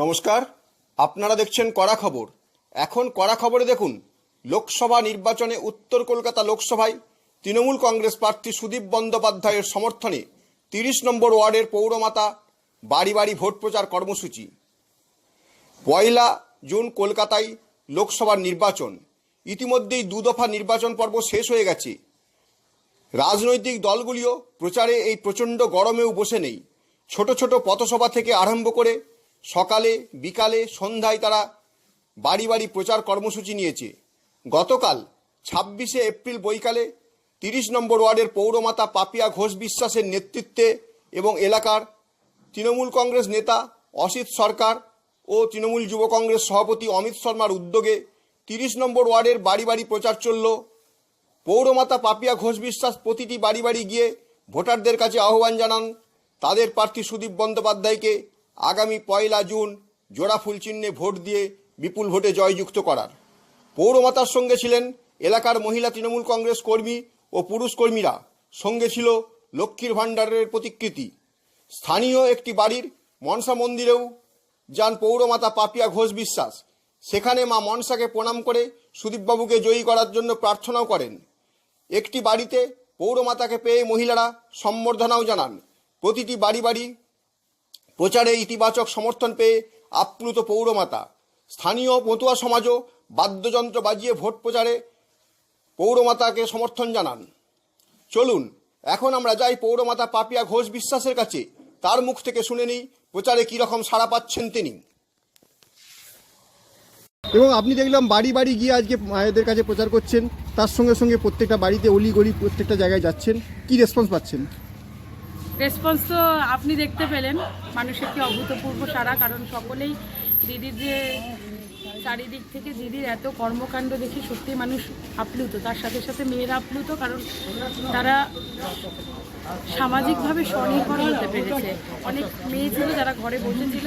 নমস্কার, আপনারা দেখছেন কড়া খবর। এখন কড়া খবরে দেখুন, লোকসভা নির্বাচনে উত্তর কলকাতা লোকসভায় তৃণমূল কংগ্রেস প্রার্থী সুদীপ বন্দ্যোপাধ্যায়ের সমর্থনে তিরিশ নম্বর ওয়ার্ডের পৌরমাতা বাড়ি বাড়ি ভোট প্রচার কর্মসূচি। পয়লা জুন কলকাতায় লোকসভার নির্বাচন। ইতিমধ্যেই দুদফা নির্বাচন পর্ব শেষ হয়ে গেছে। রাজনৈতিক দলগুলিও প্রচারে এই প্রচণ্ড গরমেও বসে নেই। ছোট ছোট পথসভা থেকে আরম্ভ করে সকালে, বিকালে, সন্ধ্যায় তারা বাড়ি বাড়ি প্রচার কর্মসূচি নিয়েছে। গতকাল ছাব্বিশে এপ্রিল বৈকালে তিরিশ নম্বর ওয়ার্ডের পৌরমাতা পাপিয়া ঘোষ বিশ্বাসের নেতৃত্বে এবং এলাকার তৃণমূল কংগ্রেস নেতা অসিত সরকার ও তৃণমূল যুব কংগ্রেস সভাপতি অমিত শর্মার উদ্যোগে তিরিশ নম্বর ওয়ার্ডের বাড়ি বাড়ি প্রচার চলল। পৌরমাতা পাপিয়া ঘোষ বিশ্বাস প্রতিটি বাড়ি বাড়ি গিয়ে ভোটারদের কাছে আহ্বান জানান। তাদের প্রার্থী সুদীপ বন্দ্যোপাধ্যায়কে আগামী পয়লা জুন জোড়া ফুল চিহ্নে ভোট দিয়ে বিপুল ভোটে জয়যুক্ত করার। পৌরমাতার সঙ্গে ছিলেন এলাকার মহিলা তৃণমূল কংগ্রেস কর্মী ও পুরুষ কর্মীরা। সঙ্গে ছিল লক্ষ্মীর ভাণ্ডারের প্রতিকৃতি। স্থানীয় একটি বাড়ির মনসা মন্দিরেও যান পৌরমাতা পাপিয়া ঘোষ বিশ্বাস। সেখানে মা মনসাকে প্রণাম করে সুদীপবাবুকে জয়ী করার জন্য প্রার্থনাও করেন। একটি বাড়িতে পৌরমাতাকে পেয়ে মহিলারা সম্বর্ধনাও জানান। প্রতিটি বাড়ি বাড়ি প্রচারে ইতিবাচক সমর্থন পেয়ে আপ্লুত পৌরমাতা। স্থানীয় মতুয়া সমাজও বাদ্যযন্ত্র বাজিয়ে ভোট প্রচারে পৌরমাতাকে সমর্থন জানান। চলুন, এখন আমরা যাই পৌরমাতা পাপিয়া ঘোষ বিশ্বাসের কাছে। তার মুখ থেকে শুনে নিই প্রচারে কীরকম সাড়া পাচ্ছেন তিনি। এবং আপনি দেখলাম বাড়ি বাড়ি গিয়ে আজকে মায়েদের কাছে প্রচার করছেন, তার সঙ্গে সঙ্গে প্রত্যেকটা বাড়িতে অলি গলি প্রত্যেকটা জায়গায় যাচ্ছেন। কি রেসপন্স পাচ্ছেন? রেসপন্স তো আপনি দেখতে পেলেন। মানুষের কি অভূতপূর্ব সারা কারণ সকলেই দিদির যে চারিদিক থেকে দিদির এত কর্মকাণ্ড দেখে সত্যি মানুষ আপ্লুত। তার সাথে সাথে মেয়েরা আপ্লুত, কারণ তারা সামাজিকভাবে স্বনির্ভর হতে পেরেছে। অনেক মেয়ে ছিল যারা ঘরে বসেছিল,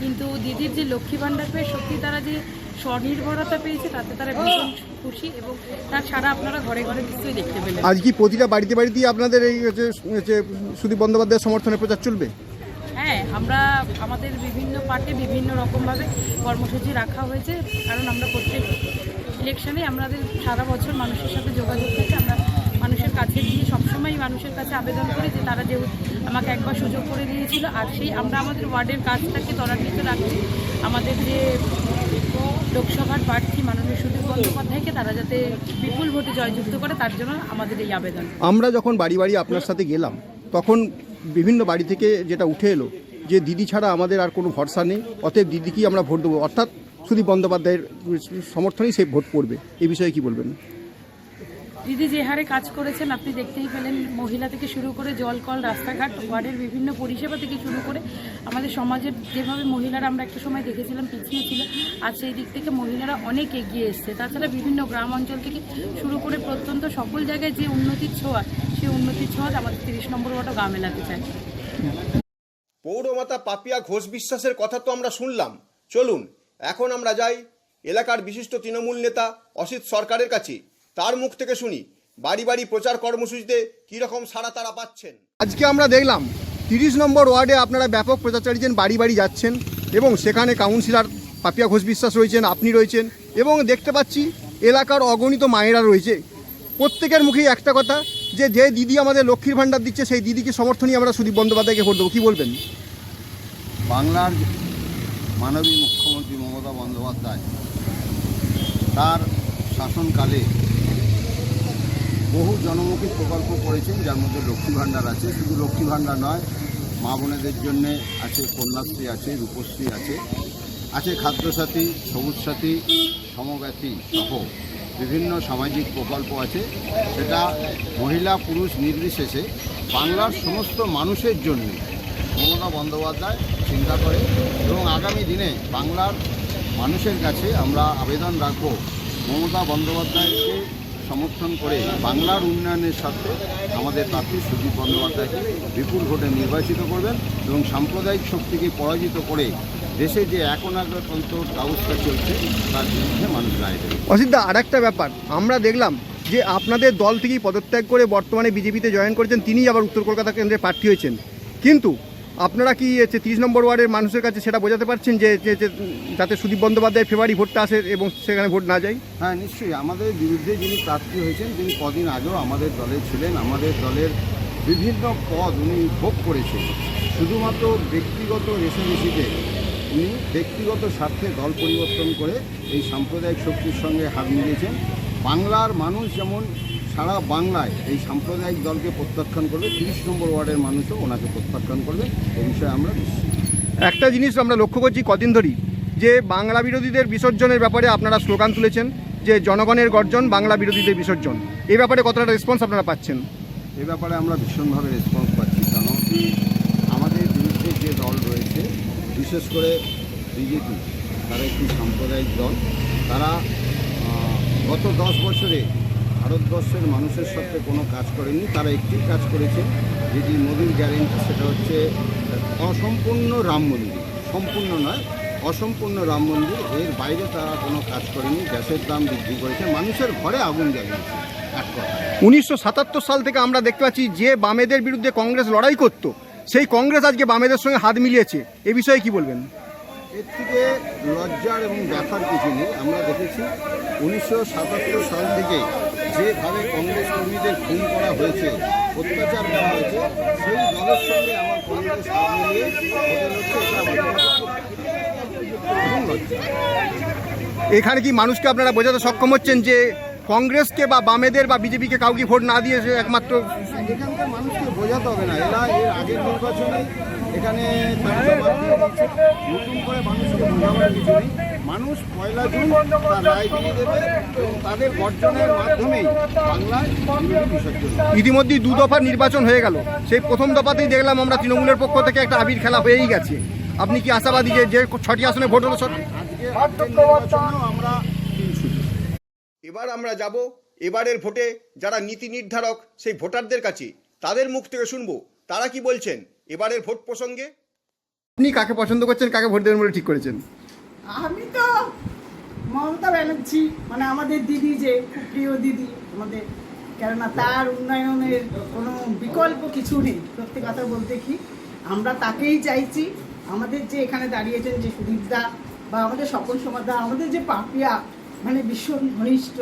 কিন্তু দিদির যে লক্ষ্মী ভাণ্ডার পেয়ে সত্যি তারা যে স্বনির্ভরতা পেয়েছে তাতে তারা ভীষণ খুশি এবং তার সারা আপনারা ঘরে ঘরে নিশ্চয়ই দেখতে পেলেন। আজ কি প্রতিটা বাড়িতে বাড়িতেই আপনাদের এই হচ্ছে সুদীপ বন্দ্যোপাধ্যায়ের সমর্থনে প্রচার চলবে? হ্যাঁ আমরা আমাদের বিভিন্ন পার্টে বিভিন্ন রকমভাবে কর্মসূচি রাখা হয়েছে কারণ আমরা প্রত্যেক ইলেকশনে আমাদের সারা বছর মানুষের সাথে যোগাযোগ থেকে। আমরা মানুষের কাছে গিয়ে সবসময় মানুষের কাছে আবেদন করি যে তারা যে আমাকে একবার সুযোগ করে দিয়েছিল আর সেই আমরা আমাদের ওয়ার্ডের কাজটাকে ত্বরান্বিত রাখছি। আমাদের যে লোকসভার প্রার্থী মাননীয় সুদীপ বন্দ্যোপাধ্যায়কে তারা যাতে বিপুল ভোটে জয়যুক্ত করে, তার জন্য আমাদের এই আবেদন। আমরা যখন বাড়ি বাড়ি আপনার সাথে গেলাম, তখন বিভিন্ন বাড়ি থেকে যেটা উঠে এলো যে দিদি ছাড়া আমাদের আর কোনো ভরসা নেই, অতএব দিদিকেই আমরা ভোট দেবো। অর্থাৎ সুদীপ বন্দ্যোপাধ্যায়ের সমর্থনেই সে ভোট পড়বে এ বিষয়ে কি বলবেন? দিদি যে হারে কাজ করেছেন, আপনি দেখতেই পেলেন, মহিলা থেকে শুরু করে জল, কল, রাস্তাঘাট ওয়ার্ডের বিভিন্ন পরিষেবা থেকে শুরু করে আমাদের সমাজের যেভাবে মহিলারা আমরা একটা সময় দেখেছিলাম পিছিয়ে ছিল, আর সেই দিক থেকে মহিলারা অনেক এগিয়ে এসছে। তাছাড়া বিভিন্ন গ্রাম অঞ্চল থেকে শুরু করে প্রত্যন্ত সকল জায়গায় যে উন্নতির ছোঁয়া, সেই উন্নতির ছোঁয়া আমাদের তিরিশ নম্বর ওয়ার্ডও গা মেলাতে চায়। পৌরমাতা পাপিয়া ঘোষ বিশ্বাসের কথা তো আমরা শুনলাম। চলুন, এখন আমরা যাই এলাকার বিশিষ্ট তৃণমূল নেতা অসিত সরকারের কাছে। তার মুখ থেকে শুনি বাড়ি বাড়ি প্রচার কর্মসূচিতে কীরকম সাড়া তারা পাচ্ছেন? আজকে আমরা দেখলাম তিরিশ নম্বর ওয়ার্ডে আপনারা ব্যাপক প্রচার চালিয়েছেন বাড়ি বাড়ি যাচ্ছেন এবং সেখানে কাউন্সিলর পাপিয়া ঘোষ বিশ্বাস রয়েছেন আপনি রয়েছেন এবং দেখতে পাচ্ছি এলাকার অগণিত মায়েরা রয়েছে। প্রত্যেকের মুখেই একটা কথা যে যে দিদি আমাদের লক্ষ্মীর ভাণ্ডার দিচ্ছে সেই দিদিকে সমর্থনই আমরা সুদীপ বন্দ্যোপাধ্যায়কে ভোট দেবো। কী বলবেন? বাংলার মাননীয় মুখ্যমন্ত্রী মমতা বন্দ্যোপাধ্যায় তার শাসনকালে বহু জনমুখী প্রকল্প করেছেন যার মধ্যে লক্ষ্মী ভাণ্ডার আছে। শুধু লক্ষ্মী ভাণ্ডার নয়, মা বোনেদের জন্যে আছে, কন্যাশ্রী আছে, রূপশ্রী আছে আছে খাদ্যসাথী সবুজ সাথী সমব্যথী সহ বিভিন্ন সামাজিক প্রকল্প আছে। সেটা মহিলা পুরুষ নির্বিশেষে বাংলার সমস্ত মানুষের জন্য মমতা বন্দ্যোপাধ্যায় চিন্তা করে এবং আগামী দিনে বাংলার মানুষের কাছে আমরা আবেদন রাখব মমতা বন্দ্যোপাধ্যায়কে সমর্থন করে বাংলার উন্নয়নের স্বার্থে আমাদের প্রার্থী সুদীপ বন্দ্যোপাধ্যায়কে বিপুল ভোটে নির্বাচিত করবেন এবং সাম্প্রদায়িক শক্তিকে পরাজিত করে দেশে যে একনাগতন্ত্র ব্যবস্থা চলছে, তার বিরুদ্ধে মানুষ রায় দেবে। অসিদ্ধা আর একটা ব্যাপার। আমরা দেখলাম যে আপনাদের দল থেকেই পদত্যাগ করে বর্তমানে বিজেপিতে জয়েন করেছেন, তিনিই আবার উত্তর কলকাতা কেন্দ্রে প্রার্থী হয়েছেন। কিন্তু আপনারা কি তিরিশ নম্বর ওয়ার্ডের মানুষের কাছে সেটা বোঝাতে পারছেন যে, যাতে সুদীপ বন্দ্যোপাধ্যায় ফেব্রুয়ারি ভোটটা আসে এবং সেখানে ভোট না যায়? হ্যাঁ নিশ্চয়ই। আমাদের বিরুদ্ধে যিনি প্রার্থী হয়েছেন তিনি কদিন আগেও আমাদের দলে ছিলেন। আমাদের দলের বিভিন্ন পদ উনি ভোগ করেছেন। শুধুমাত্র ব্যক্তিগত রেশারেশিতে উনি ব্যক্তিগত স্বার্থে দল পরিবর্তন করে এই সাম্প্রদায়িক শক্তির সঙ্গে হাত মিলিয়েছেন। বাংলার মানুষ যেমন সারা বাংলায় এই সাম্প্রদায়িক দলকে প্রত্যাখ্যান করবে তিরিশ নম্বর ওয়ার্ডের মানুষও ওনাকে প্রত্যাখ্যান করবে এ বিষয়ে আমরা একটা জিনিস আমরা লক্ষ্য করছি কদিন ধরেই যে বাংলা বিরোধীদের বিসর্জনের ব্যাপারে আপনারা স্লোগান তুলেছেন যে জনগণের গর্জন বাংলা বিরোধীদের বিসর্জন। এই ব্যাপারে কতটা রেসপন্স আপনারা পাচ্ছেন? এ ব্যাপারে আমরা ভীষণভাবে রেসপন্স পাচ্ছি কারণ আমাদের বিরুদ্ধে যে দল রয়েছে বিশেষ করে বিজেপি তারা একটি সাম্প্রদায়িক দল তারা গত দশ বছরে ভারতবর্ষের মানুষের সাথে কোনো কাজ করেনি তারা একটি কাজ করেছে যেটি মোদির গ্যারেন্টি সেটা হচ্ছে অসম্পূর্ণ রাম মন্দির। সম্পূর্ণ নয় অসম্পূর্ণ রাম মন্দির এর বাইরে তারা কোনো কাজ করেনি গ্যাসের দাম বৃদ্ধি করেছে মানুষের ঘরে আগুন জ্বালিয়েছে এক কথা। উনিশশো সাতাত্তর সাল থেকে আমরা দেখতে পাচ্ছি যে বামেদের বিরুদ্ধে কংগ্রেস লড়াই করত সেই কংগ্রেস আজকে বামেদের সঙ্গে হাত মিলিয়েছে এ বিষয়ে কি বলবেন? এর থেকে লজ্জার এবং ব্যথার কিছু নেই আমরা দেখেছি উনিশশো সাতাত্তর সাল থেকে যেভাবে কংগ্রেস কর্মীদের খুন করা হয়েছে, অত্যাচার করা হয়েছে, সেই দলের সঙ্গে আমার কংগ্রেস এখানে কি মানুষকে আপনারা বোঝাতে সক্ষম হচ্ছেন যে কংগ্রেসকে বা বামেদের বা বিজেপিকে কাউকে ভোট না দিয়ে একমাত্র এখানকার মানুষকে বোঝাতে হবে না। এরা এর আগের নির্বাচনে এখানে। নতুন করে মানুষকে বোঝাবার কিছু নেই। মানুষ পয়লা জুন তার রায় দিয়ে দেবে এবং তাদের গর্জনের মাধ্যমেই বাংলায়। ইতিমধ্যেই দু দফার নির্বাচন হয়ে গেল। সেই প্রথম দফাতেই দেখলাম আমরা তৃণমূলের পক্ষ থেকে একটা আবির খেলা হয়েই গেছে। আপনি কি আশাবাদী যে যে ছটি আসনে ভোট হলো আজকে আমরা এবার আমরা যাব এবারের ভোটে যারা নীতি নির্ধারক সেই ভোটারদের কাছে তাদের মুখ থেকে শুনব। তারা কি বলছেন? এবারের ভোট প্রসঙ্গে? আপনি কাকে পছন্দ করছেন কাকে ভোট দেবেন বলে ঠিক করেছেন? আমি তো মমতা ব্যানার্জি মানে আমাদের দিদি যে প্রিয় দিদি আমাদের কেননা তার উন্নয়নের কোনো বিকল্প কিছু নেই সত্যি কথা বলতে কি। আমরা তাকেই চাইছি আমাদের যে এখানে দাঁড়িয়েছেন যে সুদীপদা বা আমাদের সকল সমাদা আমাদের যে পাপিয়া মানে ভীষণ ঘনিষ্ঠ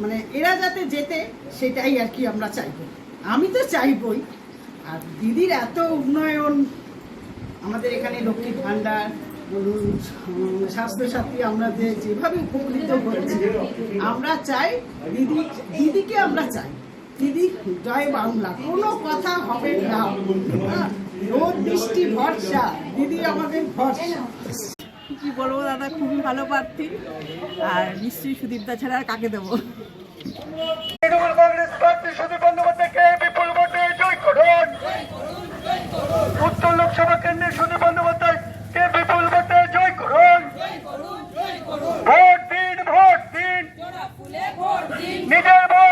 মানে এরা যাতে যেতে সেটাই আর কি আমরা চাইব। আমি তো চাইবই। আর দিদির এত উন্নয়ন আমাদের এখানে লক্ষ্মী ভাণ্ডার বলুন স্বাস্থ্যসাথী আমরা যে যেভাবে উপকৃত হয়েছি আমরা চাই দিদি দিদিকে আমরা চাই। দিদি জয় বাংলা। কোনো কথা হবে না। হ্যাঁ, রোদ বৃষ্টি ভরসা দিদি আমাদের ভরসা। বলব দাদা খুবই ভালো প্রার্থী। আর নিশ্চয়ই সুদীপদা ছাড়া আর কাকে দেবো? তৃণমূল কংগ্রেস প্রার্থী সুদীপ বন্দ্যোপাধ্যায়কে বিপুল ভোটে জয় করুন। উত্তর লোকসভা কেন্দ্রে সুদীপ বন্দ্যোপাধ্যায়কে বিপুল ভোটে জয় করুন। ভোট দিন ভোট দিন। নিজের ভোট